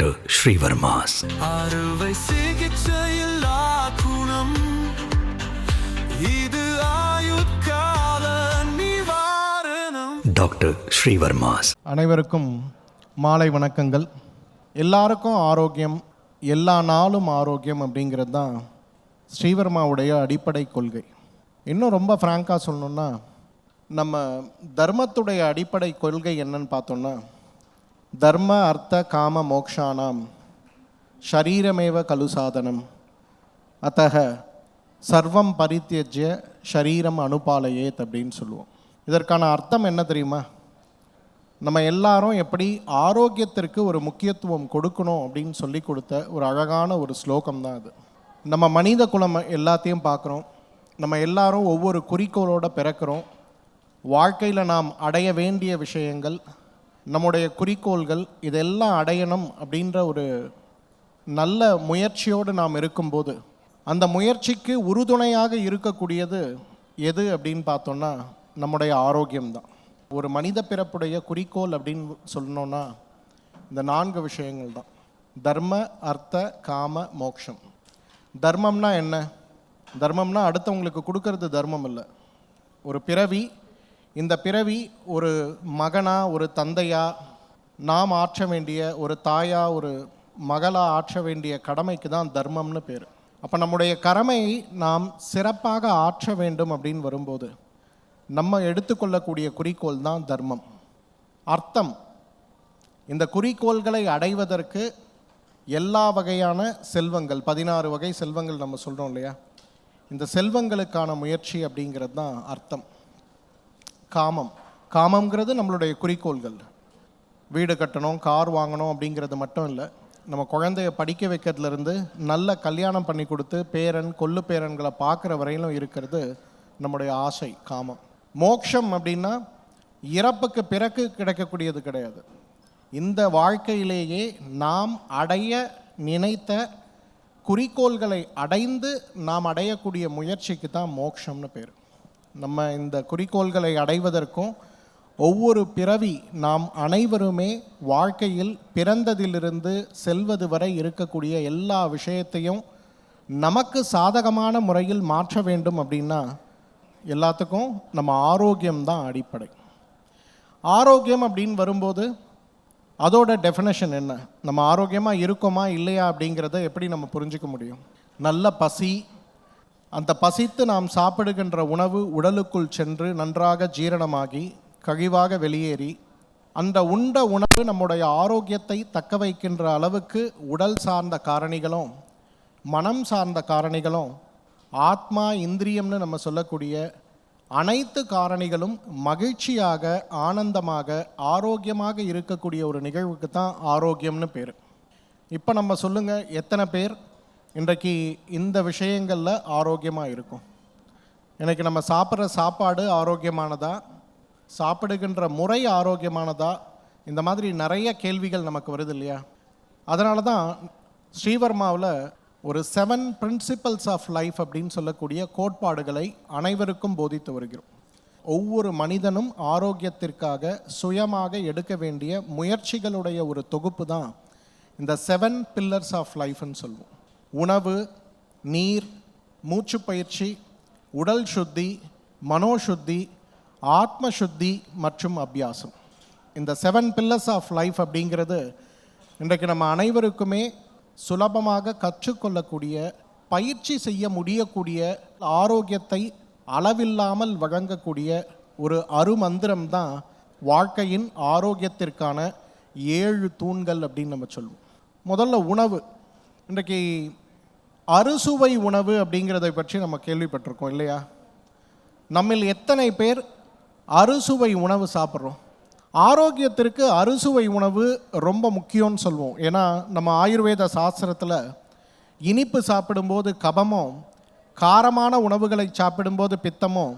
Doctor Srivarma's. அறுவை சிகிச்சையில்லா குணம் இது ஆயுட்கால நிவாரணம். டாக்டர் ஸ்ரீவர்மாஸ். அனைவருக்கும் மாலை வணக்கங்கள். எல்லாருக்கும் ஆரோக்கியம் எல்லா நாளும் ஆரோக்கியம் அப்படிங்கிறது தான் ஸ்ரீவர்மாவுடைய அடிப்படை கொள்கை. இன்னும் ரொம்ப ஃப்ராங்காக சொல்லணும்னா நம்ம தர்மத்துடைய அடிப்படை கொள்கை என்னன்னு பார்த்தோம்னா தர்ம அர்த்த காம மோக்ஷானாம். ஷரீரமேவ கலு சாதனம். அத்தக சர்வம் பரித்தியஜ்ய ஷரீரம் அனுபாலையேத் அப்படின்னு சொல்லுவோம். இதற்கான அர்த்தம் என்ன தெரியுமா? நம்ம எல்லாரும் எப்படி ஆரோக்கியத்திற்கு ஒரு முக்கியத்துவம் கொடுக்கணும் அப்படின்னு சொல்லி கொடுத்த ஒரு அழகான ஒரு ஸ்லோகம் தான் அது. நம்ம மனித குலம் எல்லாத்தையும் பார்க்குறோம். நம்ம எல்லாரும் ஒவ்வொரு குறிக்கோளோடு பிறக்கிறோம். வாழ்க்கையில் நாம் அடைய வேண்டிய விஷயங்கள் நம்முடைய குறிக்கோள்கள் இதெல்லாம் அடையணும் அப்படின்ற ஒரு நல்ல முயற்சியோடு நாம் இருக்கும்போது அந்த முயற்சிக்கு உறுதுணையாக இருக்கக்கூடியது எது அப்படின்னு பார்த்தோன்னா நம்முடைய ஆரோக்கியம்தான். ஒரு மனித பிறப்புடைய குறிக்கோள் அப்படின்னு சொல்லணும்னா இந்த நான்கு விஷயங்கள் தான் தர்ம அர்த்த காம மோக்ஷம். தர்மம்னா என்ன? தர்மம்னா அடுத்தவங்களுக்கு கொடுக்கறது தர்மம் இல்லை. ஒரு பிறவி இந்த பிறவி ஒரு மகனா ஒரு தந்தையா நாம் ஆற்ற வேண்டிய ஒரு தாயா ஒரு மகளாக ஆற்ற வேண்டிய கடமைக்கு தான் தர்மம்னு பேர். அப்போ நம்முடைய கடமையை நாம் சிறப்பாக ஆற்ற வேண்டும் அப்படின்னு வரும்போது நம்ம எடுத்துக்கொள்ளக்கூடிய குறிக்கோள் தான் தர்மம். அர்த்தம் இந்த குறிக்கோள்களை அடைவதற்கு எல்லா வகையான செல்வங்கள் பதினாறு வகை செல்வங்கள் நம்ம சொல்கிறோம் இல்லையா? இந்த செல்வங்களுக்கான முயற்சி அப்படிங்கிறது தான் அர்த்தம். காமம். காமங்கிறது நம்மளுடைய குறிக்கோள்கள். வீடு கட்டணும் கார் வாங்கணும் அப்படிங்கிறது மட்டும் இல்லை. நம்ம குழந்தைய படிக்க வைக்கிறதுலேருந்து நல்ல கல்யாணம் பண்ணி கொடுத்து பேரன் கொல்லு பேரன்களை பார்க்குற வரையிலும் இருக்கிறது நம்முடைய ஆசை காமம். மோக்ஷம் அப்படின்னா இறப்புக்கு பிறகு கிடைக்கக்கூடியது கிடையாது. இந்த வாழ்க்கையிலேயே நாம் அடைய நினைத்த குறிக்கோள்களை அடைந்து நாம் அடையக்கூடிய முயற்சிக்கு தான் மோக்ஷம்னு பேர். நம்ம இந்த குறிக்கோள்களை அடைவதற்கும் ஒவ்வொரு பிறவி நாம் அனைவருமே வாழ்க்கையில் பிறந்ததிலிருந்து செல்வது வரை இருக்கக்கூடிய எல்லா விஷயத்தையும் நமக்கு சாதகமான முறையில் மாற்ற வேண்டும் அப்படின்னா எல்லாத்துக்கும் நம்ம ஆரோக்கியம்தான் அடிப்படை. ஆரோக்கியம் அப்படின்னு வரும்போது அதோட டெஃபினேஷன் என்ன? நம்ம ஆரோக்கியமாக இருக்கோமா இல்லையா அப்படிங்கிறத எப்படி நம்ம புரிஞ்சிக்க முடியும்? நல்ல பசி அந்த பசித்து நாம் சாப்பிடுகின்ற உணவு உடலுக்குள் சென்று நன்றாக ஜீரணமாகி கழிவாக வெளியேறி அந்த உண்ட உணவு நம்முடைய ஆரோக்கியத்தை தக்க வைக்கின்ற அளவுக்கு உடல் சார்ந்த காரணிகளும் மனம் சார்ந்த காரணிகளும் ஆத்மா இந்திரியம்னு நம்ம சொல்லக்கூடிய அனைத்து காரணிகளும் மகிழ்ச்சியாக ஆனந்தமாக ஆரோக்கியமாக இருக்கக்கூடிய ஒரு நிகழ்வுக்கு தான் ஆரோக்கியம்னு பேர். இப்போ நம்ம சொல்லுங்கள் எத்தனை பேர்? இன்றைக்கு இந்த விஷயங்களில் ஆரோக்கியமாக இருக்கும். இன்றைக்கி நம்ம சாப்பிட்ற சாப்பாடு ஆரோக்கியமானதா? சாப்பிடுகின்ற முறை ஆரோக்கியமானதா? இந்த மாதிரி நிறைய கேள்விகள் நமக்கு வருது இல்லையா? அதனால தான் ஸ்ரீவர்மாவில் ஒரு செவன் பிரின்சிபல்ஸ் ஆஃப் லைஃப் அப்படின்னு சொல்லக்கூடிய கோட்பாடுகளை அனைவருக்கும் போதித்து வருகிறோம். ஒவ்வொரு மனிதனும் ஆரோக்கியத்திற்காக சுயமாக எடுக்க வேண்டிய முயற்சிகளுடைய ஒரு தொகுப்பு தான் இந்த செவன் பில்லர்ஸ் ஆஃப் லைஃப்னு சொல்லுவோம் உணவு நீர் மூச்சு பயிற்சி உடல் சுத்தி மனோசுத்தி ஆத்ம சுத்தி மற்றும் அபியாசம். இந்த செவன் பில்லர்ஸ் ஆஃப் லைஃப் அப்படிங்கிறது இன்றைக்கு நம்ம அனைவருக்குமே சுலபமாக கற்றுக்கொள்ளக்கூடிய பயிற்சி செய்ய முடியக்கூடிய ஆரோக்கியத்தை அளவில்லாமல் வழங்கக்கூடிய ஒரு அருமந்திரம் தான் வாழ்க்கையின் ஆரோக்கியத்திற்கான ஏழு தூண்கள் அப்படின்னு நம்ம சொல்லுவோம். முதல்ல உணவு. இன்றைக்கு அறுசுவை உணவு அப்படிங்கிறதை பற்றி நம்ம கேள்விப்பட்டிருக்கோம் இல்லையா? நம்மில் எத்தனை பேர் அறுசுவை உணவு சாப்பிட்றோம்? ஆரோக்கியத்திற்கு அறுசுவை உணவு ரொம்ப முக்கியம்னு சொல்லுவோம் ஏன்னா நம்ம ஆயுர்வேத சாஸ்திரத்தில் இனிப்பு சாப்பிடும்போது கபமும் காரமான உணவுகளை சாப்பிடும்போது பித்தமும்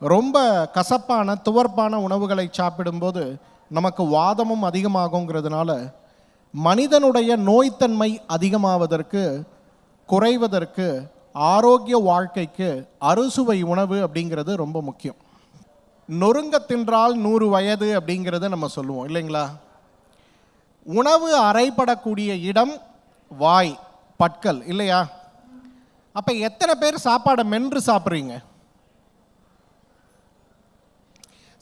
ரொம்ப கசப்பான துவர்ப்பான உணவுகளை சாப்பிடும்போது நமக்கு வாதமும் அதிகமாகுங்கிறதுனால மனிதனுடைய நோய்த்தன்மை அதிகமாவதற்கு குறைவதற்கு ஆரோக்கிய வாழ்க்கைக்கு அறுசுவை உணவு அப்படிங்கிறது ரொம்ப முக்கியம். நொறுங்க தின்றால் நூறு வயது அப்படிங்கிறத நம்ம சொல்லுவோம் இல்லைங்களா? உணவு அறைப்படக்கூடிய இடம் வாய் பற்கள் இல்லையா? அப்போ எத்தனை பேர் சாப்பாடை மென்று சாப்பிட்றீங்க?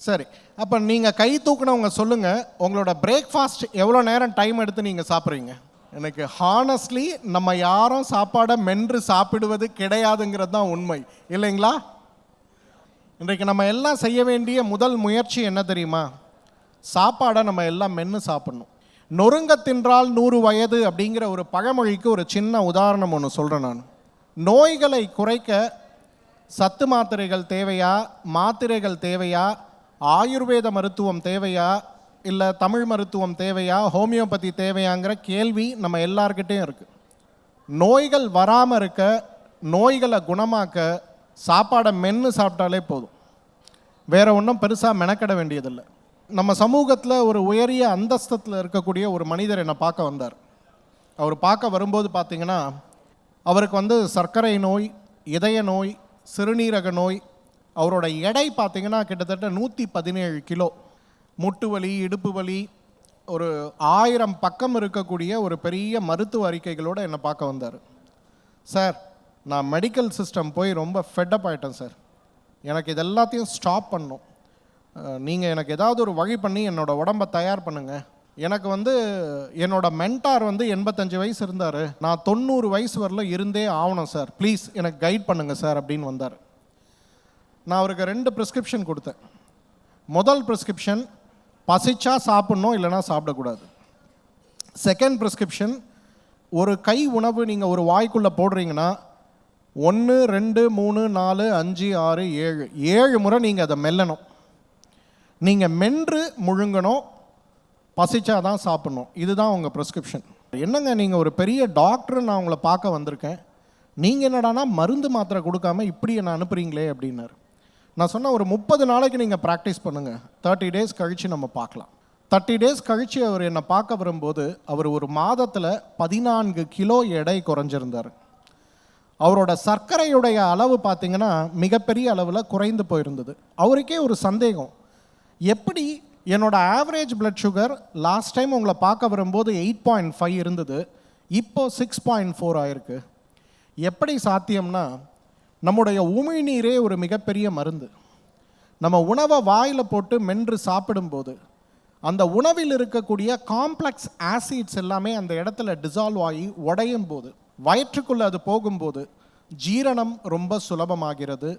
சரி. அப்போ நீங்கள் கை தூக்குனவங்க சொல்லுங்கள் உங்களோட பிரேக்ஃபாஸ்ட் எவ்வளோ நேரம் டைம் எடுத்து நீங்கள் சாப்பிட்றீங்க? எனக்கு ஹானஸ்ட்லி நம்ம யாரும் சாப்பாடை மென்று சாப்பிடுவது கிடையாதுங்கிறது தான் உண்மை. இல்லைங்களா? இன்றைக்கு நம்ம எல்லாம் செய்ய வேண்டிய முதல் முயற்சி என்ன தெரியுமா? சாப்பாடை நம்ம எல்லாம் மென்று சாப்பிடணும். நொறுங்க தின்றால் நூறு வயது அப்படிங்கிற ஒரு பழமொழிக்கு ஒரு சின்ன உதாரணம் ஒன்று சொல்கிறேன் நான். நோய்களை குறைக்க சத்து மாத்திரைகள் தேவையா? மாத்திரைகள் தேவையா? ஆயுர்வேத மருத்துவம் தேவையா? இல்லை தமிழ் மருத்துவம் தேவையா? ஹோமியோபதி தேவையாங்கிற கேள்வி நம்ம எல்லார்கிட்டேயும் இருக்குது நோய்கள் வராமல் இருக்க நோய்களை குணமாக்க சாப்பாடை மென்று சாப்பிட்டாலே போதும். வேற ஒன்றும் பெருசாக மெனக்கட வேண்டியதில்லை. நம்ம சமூகத்தில் ஒரு உயரிய அந்தஸ்தத்தில் இருக்கக்கூடிய ஒரு மனிதர் என்னை பார்க்க வந்தார். அவர் பார்க்க வரும்போது பார்த்தீங்கன்னா அவருக்கு வந்து சர்க்கரை நோய் இதய நோய் சிறுநீரக நோய் அவரோட எடை பார்த்தீங்கன்னா கிட்டத்தட்ட நூற்றி பதினேழு கிலோ. முட்டு வலி இடுப்பு வலி ஒரு ஆயிரம் பக்கம் இருக்கக்கூடிய ஒரு பெரிய மருத்துவ அறிக்கைகளோடு என்னை பார்க்க வந்தார். சார் நான் மெடிக்கல் சிஸ்டம் போய் ரொம்ப ஃபெட்டப் ஆகிட்டேன் சார். எனக்கு இது எல்லாத்தையும் ஸ்டாப் பண்ணும் நீங்கள் எனக்கு ஏதாவது ஒரு வழி பண்ணி என்னோடய உடம்பை தயார் பண்ணுங்க. எனக்கு வந்து என்னோட மென்டார் வந்து எண்பத்தஞ்சு வயசு இருந்தார். நான் தொண்ணூறு வயசு வரல இருந்தே ஆகணும் சார். ப்ளீஸ் எனக்கு கைட் பண்ணுங்கள் சார் அப்படின்னு வந்தார். நான் அவருக்கு ரெண்டு ப்ரிஸ்கிரிப்ஷன் கொடுத்தேன். முதல் ப்ரிஸ்கிரிப்ஷன் பசிச்சா சாப்பிட்ணும் இல்லைன்னா சாப்பிடக்கூடாது. செகண்ட் ப்ரிஸ்கிரிப்ஷன் ஒரு கை உணவு நீங்கள் ஒரு வாய்க்குள்ளே போடுறீங்கன்னா ஒன்று ரெண்டு மூணு நாலு அஞ்சு ஆறு ஏழு. ஏழு முறை நீங்கள் அதை மெல்லணும். நீங்கள் மென்று முழுங்கணும் பசிச்சா தான் சாப்பிட்ணும். இதுதான் உங்கள் ப்ரிஸ்கிரிப்ஷன் என்னங்க நீங்கள் ஒரு பெரிய டாக்டர் நான் உங்களை பார்க்க வந்திருக்கேன். நீங்கள் என்னடானா மருந்து மாத்திரை கொடுக்காம இப்படி என்ன அனுப்புகிறீங்களே அப்படின்னாரு. நான் சொன்ன ஒரு முப்பது நாளைக்கு நீங்கள் ப்ராக்டிஸ் பண்ணுங்கள் தேர்ட்டி டேஸ் கழித்து நம்ம பார்க்கலாம். தேர்ட்டி டேஸ் கழித்து அவர் என்னை பார்க்க வரும்போது அவர் ஒரு மாதத்தில் பதினான்கு கிலோ எடை குறைஞ்சிருந்தார். அவரோட சர்க்கரையுடைய அளவு பார்த்தீங்கன்னா மிகப்பெரிய அளவில் குறைந்து போயிருந்தது. அவருக்கே ஒரு சந்தேகம். எப்படி என்னோடய average blood sugar last time உங்களை பார்க்க வரும்போது எயிட் பாயிண்ட் ஃபைவ் இருந்தது இப்போது சிக்ஸ் பாயிண்ட் ஃபோர் ஆயிருக்கு. எப்படி சாத்தியம்னா நம்முடைய உமிழ்நீரே ஒரு மிகப்பெரிய மருந்து. நம்ம உணவை வாயில் போட்டு மென்று சாப்பிடும்போது அந்த உணவில் இருக்கக்கூடிய காம்ப்ளெக்ஸ் ஆசிட்ஸ் எல்லாமே அந்த இடத்துல டிசால்வ் ஆகி உடையும் போது வயிற்றுக்குள்ளே அது போகும்போது ஜீரணம் ரொம்ப சுலபமாகிறது.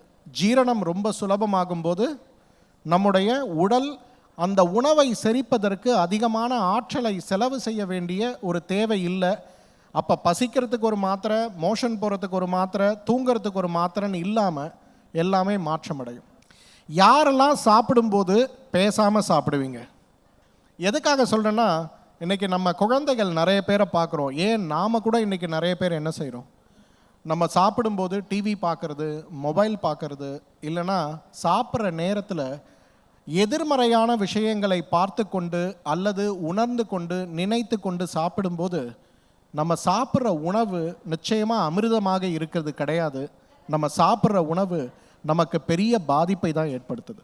ஜீரணம் ரொம்ப சுலபமாகும்போது நம்முடைய உடல் அந்த உணவை செரிப்பதற்கு அதிகமான ஆற்றலை செலவு செய்ய வேண்டிய ஒரு தேவை இல்லை. அப்போ பசிக்கிறதுக்கு ஒரு மாத்திரை மோஷன் போகிறதுக்கு ஒரு மாத்திரை தூங்குறதுக்கு ஒரு மாத்திரைன்னு இல்லாமல் எல்லாமே மாற்றமடையும். யாரெல்லாம் சாப்பிடும்போது பேசாமல் சாப்பிடுவீங்க? எதுக்காக சொல்கிறேன்னா இன்றைக்கி நம்ம குழந்தைகள் நிறைய பேரை பார்க்குறோம். ஏன் நாம் கூட இன்றைக்கி நிறைய பேர் என்ன செய்கிறோம் நம்ம சாப்பிடும்போது டிவி பார்க்குறது மொபைல் பார்க்குறது இல்லைன்னா சாப்பிட்ற நேரத்தில் எதிர்மறையான விஷயங்களை பார்த்து கொண்டு அல்லது உணர்ந்து கொண்டு நினைத்து கொண்டு சாப்பிடும்போது நம்ம சாப்பிட்ற உணவு நிச்சயமாக அமிர்தமாக இருக்கிறது கிடையாது. நம்ம சாப்பிட்ற உணவு நமக்கு பெரிய பாதிப்பை தான் ஏற்படுத்துது.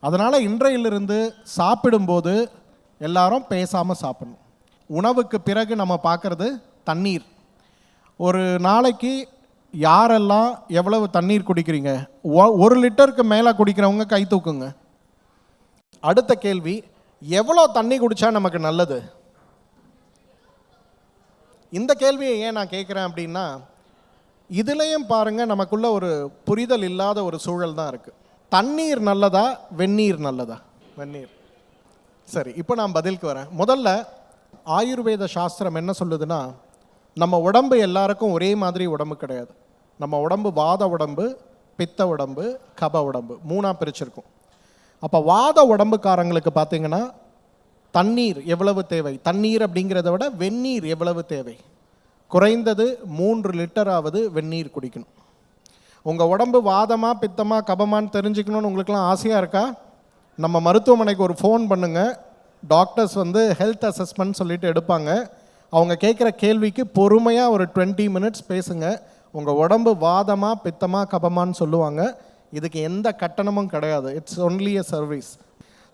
அதனால் இன்றையிலிருந்து சாப்பிடும்போது எல்லாரும் பேசாமல் சாப்பிடணும். உணவுக்கு பிறகு நம்ம பார்க்குறது தண்ணீர். ஒரு நாளைக்கு யாரெல்லாம் எவ்வளவு தண்ணீர் குடிக்கிறீங்க? ஒ- ஒரு லிட்டருக்கு மேலே குடிக்கிறவங்க கை தூக்குங்க. அடுத்த கேள்வி எவ்வளோ தண்ணி குடித்தா நமக்கு நல்லது? இந்த கேள்வியை ஏன் நான் கேட்குறேன் அப்படின்னா இதுலேயும் பாருங்கள் நமக்குள்ள ஒரு புரிதல் இல்லாத ஒரு சூழல் தான் இருக்குது தண்ணீர் நல்லதா வெந்நீர் நல்லதா? வெந்நீர். சரி இப்போ நான் பதிலுக்கு வரேன். முதல்ல ஆயுர்வேத சாஸ்திரம் என்ன சொல்லுதுன்னா நம்ம உடம்பு எல்லாருக்கும் ஒரே மாதிரி உடம்பு கிடையாது. நம்ம உடம்பு வாத உடம்பு பித்த உடம்பு கப உடம்பு மூணாக பிரிச்சிருக்கும். அப்போ வாத உடம்புக்காரங்களுக்கு பார்த்தீங்கன்னா தண்ணீர் எவ்வளவு தேவை? தண்ணீர் அப்படிங்கிறத விட வெந்நீர் எவ்வளவு தேவை? குறைந்தது மூன்று லிட்டராவது வெந்நீர் குடிக்கணும். உங்கள் உடம்பு வாதமாக பித்தமாக கபமான்னு தெரிஞ்சுக்கணும்னு உங்களுக்குலாம் ஆசையாக இருக்கா? நம்ம மருத்துவமனைக்கு ஒரு ஃபோன் பண்ணுங்க. டாக்டர்ஸ் வந்து ஹெல்த் அசஸ்மெண்ட் சொல்லிட்டு எடுப்பாங்க. அவங்க கேட்குற கேள்விக்கு பொறுமையாக ஒரு டுவெண்ட்டி மினிட்ஸ் பேசுங்க. உங்கள் உடம்பு வாதமாக பித்தமாக கபமான்னு சொல்லுவாங்க. இதுக்கு எந்த கட்டணமும் கிடையாது. It's only a service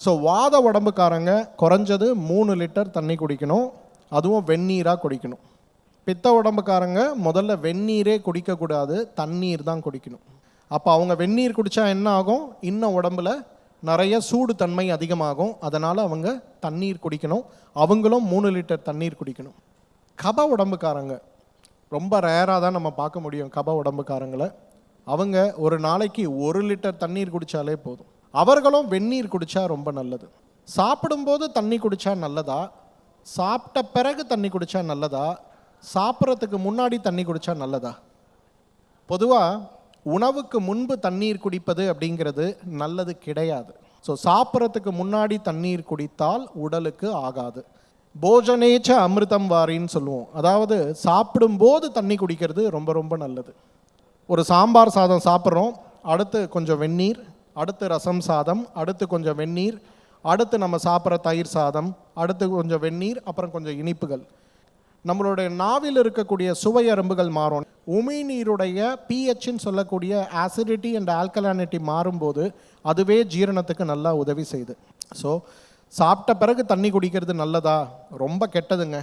so வாத உடம்புக்காரங்க குறைஞ்சது மூணு லிட்டர் தண்ணி குடிக்கணும். அதுவும் வெந்நீராக குடிக்கணும். பித்த உடம்புக்காரங்க முதல்ல வெந்நீரே குடிக்கக்கூடாது தண்ணீர் தான் குடிக்கணும். அப்போ அவங்க வெந்நீர் குடித்தா என்ன ஆகும்? இன்னும் உடம்புல நிறைய சூடு தன்மை அதிகமாகும். அதனால் அவங்க தண்ணீர் குடிக்கணும். அவங்களும் மூணு லிட்டர் தண்ணீர் குடிக்கணும். கப உடம்புக்காரங்க ரொம்ப ரேராக தான் நம்ம பார்க்க முடியும் கப உடம்புக்காரங்களை. அவங்க ஒரு நாளைக்கு ஒரு லிட்டர் தண்ணீர் குடித்தாலே போதும். அவர்களும் வெந்நீர் குடித்தா ரொம்ப நல்லது. சாப்பிடும்போது தண்ணி குடித்தா நல்லதா? சாப்பிட்ட பிறகு தண்ணி குடித்தா நல்லதா? சாப்பிட்றதுக்கு முன்னாடி தண்ணி குடித்தா நல்லதா? பொதுவாக உணவுக்கு முன்பு தண்ணீர் குடிப்பது அப்படிங்கிறது நல்லது கிடையாது. ஸோ சாப்பிட்றதுக்கு முன்னாடி தண்ணீர் குடித்தால் உடலுக்கு ஆகாது. போஜனேச்ச அமிர்தம் வாரின்னு சொல்லுவோம். அதாவது சாப்பிடும்போது தண்ணி குடிக்கிறது ரொம்ப ரொம்ப நல்லது. ஒரு சாம்பார் சாதம் சாப்பிட்றோம். அடுத்து கொஞ்சம் வெந்நீர் அடுத்து ரசம் சாதம் அடுத்து கொஞ்சம் வெந்நீர் அடுத்து நம்ம சாப்பிட்ற தயிர் சாதம் அடுத்து கொஞ்சம் வெந்நீர் அப்புறம் கொஞ்சம் இனிப்புகள். நம்மளுடைய நாவில் இருக்கக்கூடிய சுவை அரும்புகள் மாறும். உமிழ்நீருடைய பிஹெச்ன்னு சொல்லக்கூடிய ஆசிடிட்டி அண்ட் ஆல்கலானிட்டி மாறும்போது அதுவே ஜீரணத்துக்கு நல்லா உதவி செய்யுது. ஸோ சாப்பிட்ட பிறகு தண்ணி குடிக்கிறது நல்லதா? ரொம்ப கெட்டதுங்க.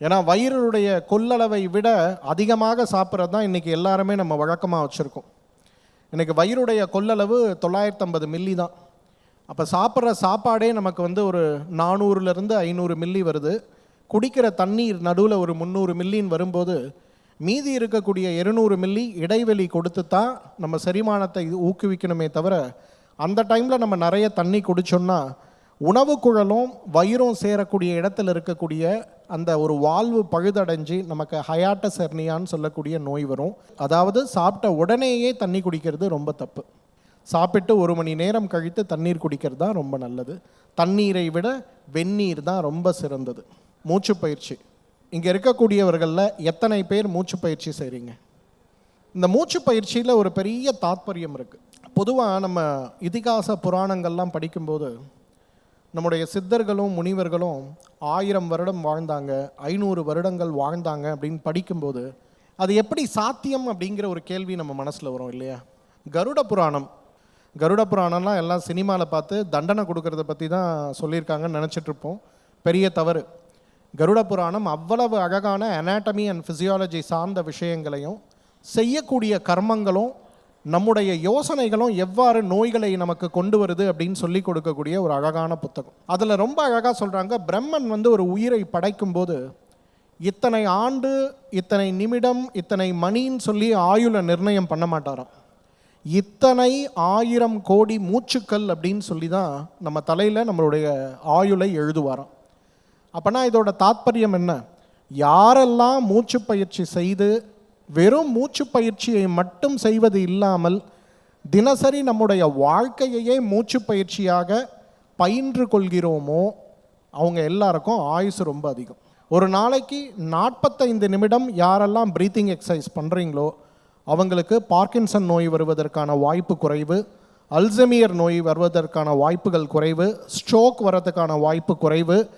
ஏன்னா வயிறுடைய கொள்ளளவை விட அதிகமாக சாப்பிட்றது தான் இன்றைக்கி எல்லாருமே நம்ம வழக்கமாக வச்சுருக்கோம். இன்றைக்கி வயிறுடைய கொள்ளளவு தொள்ளாயிரத்தம்பது மில்லி தான். அப்போ சாப்பிட்ற சாப்பாடே நமக்கு வந்து ஒரு நானூறுலேருந்து ஐநூறு மில்லி வருது. குடிக்கிற தண்ணீர் நடுவில் ஒரு முந்நூறு மில்லின்னு வரும்போது மீதி இருக்கக்கூடிய இருநூறு மில்லி இடைவெளி கொடுத்து தான் நம்ம செரிமானத்தை ஊக்குவிக்கணுமே தவிர அந்த டைமில் நம்ம நிறைய தண்ணி குடிச்சோம்னா உணவு குழலும் வயிறும் சேரக்கூடிய இடத்துல இருக்கக்கூடிய அந்த ஒரு வாழ்வு பழுதடைஞ்சு நமக்கு ஹயாட்டஸ் ஹெர்னியான்னு சொல்லக்கூடிய நோய் வரும். அதாவது சாப்பிட்ட உடனேயே தண்ணி குடிக்கிறது ரொம்ப தப்பு. சாப்பிட்டு ஒரு மணி நேரம் கழித்து தண்ணீர் குடிக்கிறது தான் ரொம்ப நல்லது. தண்ணீரை விட வெந்நீர் தான் ரொம்ப சிறந்தது. மூச்சு பயிற்சி. இங்கே இருக்கக்கூடியவர்களில் எத்தனை பேர் மூச்சு பயிற்சி செய்கிறீங்க இந்த மூச்சு பயிற்சியில் ஒரு பெரிய தாத்பரியம் இருக்குது பொதுவாக நம்ம இதிகாச புராணங்கள்லாம் படிக்கும்போது நம்முடைய சித்தர்களும் முனிவர்களும் ஆயிரம் வருடம் வாழ்ந்தாங்க ஐநூறு வருடங்கள் வாழ்ந்தாங்க அப்படின்னு படிக்கும்போது அது எப்படி சாத்தியம் அப்படிங்கிற ஒரு கேள்வி நம்ம மனசில் வரும் இல்லையா? கருட புராணம். கருட புராணம்லாம் எல்லாம் சினிமாவில் பார்த்து தண்டனை கொடுக்கறத பற்றி தான் சொல்லியிருக்காங்கன்னு நினச்சிட்ருப்போம் பெரிய தவறு. கருட புராணம் அவ்வளவு அழகான அனாட்டமி அண்ட் ஃபிசியாலஜி சார்ந்த விஷயங்களையும் செய்யக்கூடிய கர்மங்களும் நம்முடைய யோசனைகளும் எவ்வாறு நோய்களை நமக்கு கொண்டு வருது அப்படின்னு சொல்லி கொடுக்கக்கூடிய ஒரு அழகான புத்தகம். அதில் ரொம்ப அழகாக சொல்கிறாங்க பிரம்மன் வந்து ஒரு உயிரை படைக்கும்போது இத்தனை ஆண்டு இத்தனை நிமிடம் இத்தனை மணின்னு சொல்லி ஆயுளை நிர்ணயம் பண்ண மாட்டாராம். இத்தனை ஆயிரம் கோடி மூச்சுக்கள் அப்படின்னு சொல்லி தான் நம்ம தலையில் நம்மளுடைய ஆயுளை எழுதுவாராம். அப்போனா இதோட தாத்பரியம் என்ன? யாரெல்லாம் மூச்சு பயிற்சி செய்து வெறும் மூச்சு பயிற்சியை மட்டும் செய்வது இல்லாமல் தினசரி நம்முடைய வாழ்க்கையையே மூச்சு பயிற்சியாக பயின்று கொள்கிறோமோ அவங்க எல்லாருக்கும் ஆயுசு ரொம்ப அதிகம். ஒரு நாளைக்கு நாற்பத்தைந்து நிமிடம் யாரெல்லாம் ப்ரீத்திங் எக்ஸசைஸ் பண்ணுறீங்களோ அவங்களுக்கு பார்க்கின்சன் நோய் வருவதற்கான வாய்ப்பு குறைவு அல்சமியர் நோய் வருவதற்கான வாய்ப்புகள் குறைவு ஸ்ட்ரோக் வரதுக்கான வாய்ப்பு குறைவு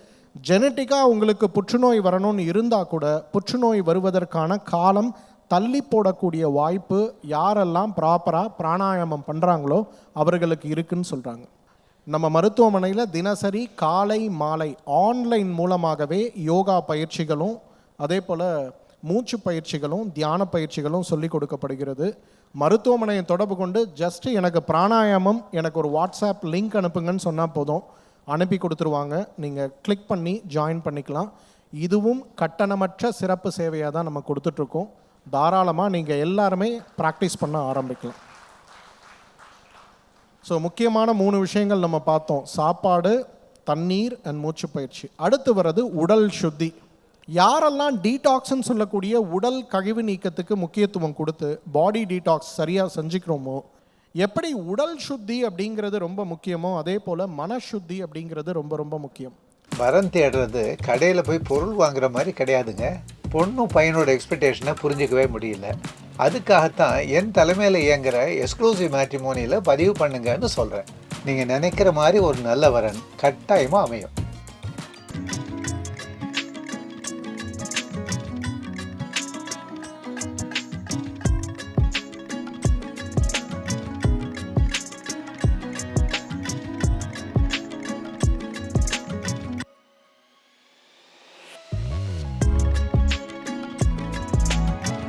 ஜெனட்டிக்காக உங்களுக்கு புற்றுநோய் வரணும்னு இருந்தால் கூட புற்றுநோய் வருவதற்கான காலம் தள்ளி போடக்கூடிய வாய்ப்பு யாரெல்லாம் ப்ராப்பராக பிராணாயாமம் பண்ணுறாங்களோ அவர்களுக்கு இருக்குன்னு சொல்கிறாங்க நம்ம மருத்துவமனையில் தினசரி காலை மாலை ஆன்லைன் மூலமாகவே யோகா பயிற்சிகளும் அதே போல் மூச்சு பயிற்சிகளும் தியான பயிற்சிகளும் சொல்லி கொடுக்கப்படுகிறது. மருத்துவமனையை தொடர்பு கொண்டு ஜஸ்ட் எனக்கு பிராணாயாமம் எனக்கு ஒரு வாட்ஸ்அப் லிங்க் அனுப்புங்கன்னு சொன்னால் போதும். அனுப்பி கொடுத்துருவாங்க. நீங்கள் கிளிக் பண்ணி ஜாயின் பண்ணிக்கலாம். இதுவும் கட்டணமற்ற சிறப்பு சேவையாக தான் நம்ம கொடுத்துட்ருக்கோம் தாராளமாக நீங்கள் எல்லாருமே ப்ராக்டிஸ் பண்ண ஆரம்பிக்கலாம். ஸோ முக்கியமான மூணு விஷயங்கள் நம்ம பார்த்தோம். சாப்பாடு தண்ணீர் அண்ட் மூச்சு பயிற்சி. அடுத்து வர்றது உடல் சுத்தி. யாரெல்லாம் டீடாக்ஸ்ன்னு சொல்லக்கூடிய உடல் கழிவு நீக்கத்துக்கு முக்கியத்துவம் கொடுத்து பாடி டீடாக்ஸ் சரியாக செஞ்சுக்கிறோமோ எப்படி உடல் சுத்தி அப்படிங்கிறது ரொம்ப முக்கியமோ அதே போல் மனசுத்தி அப்படிங்கிறது ரொம்ப ரொம்ப முக்கியம். வரம் தேடுறது கடையில் போய் பொருள் வாங்குற மாதிரி கிடையாதுங்க. பொண்ணும் பையனோட எக்ஸ்பெக்டேஷனை புரிஞ்சிக்கவே முடியல. அதுக்காகத்தான் என் தலைமையில் இயங்குற எக்ஸ்க்ளூசிவ் மேட்ரிமோனியில் பதிவு பண்ணுங்கன்னு சொல்கிறேன் நீங்கள் நினைக்கிற மாதிரி ஒரு நல்ல வரன் கட்டாயமாக அமையும்.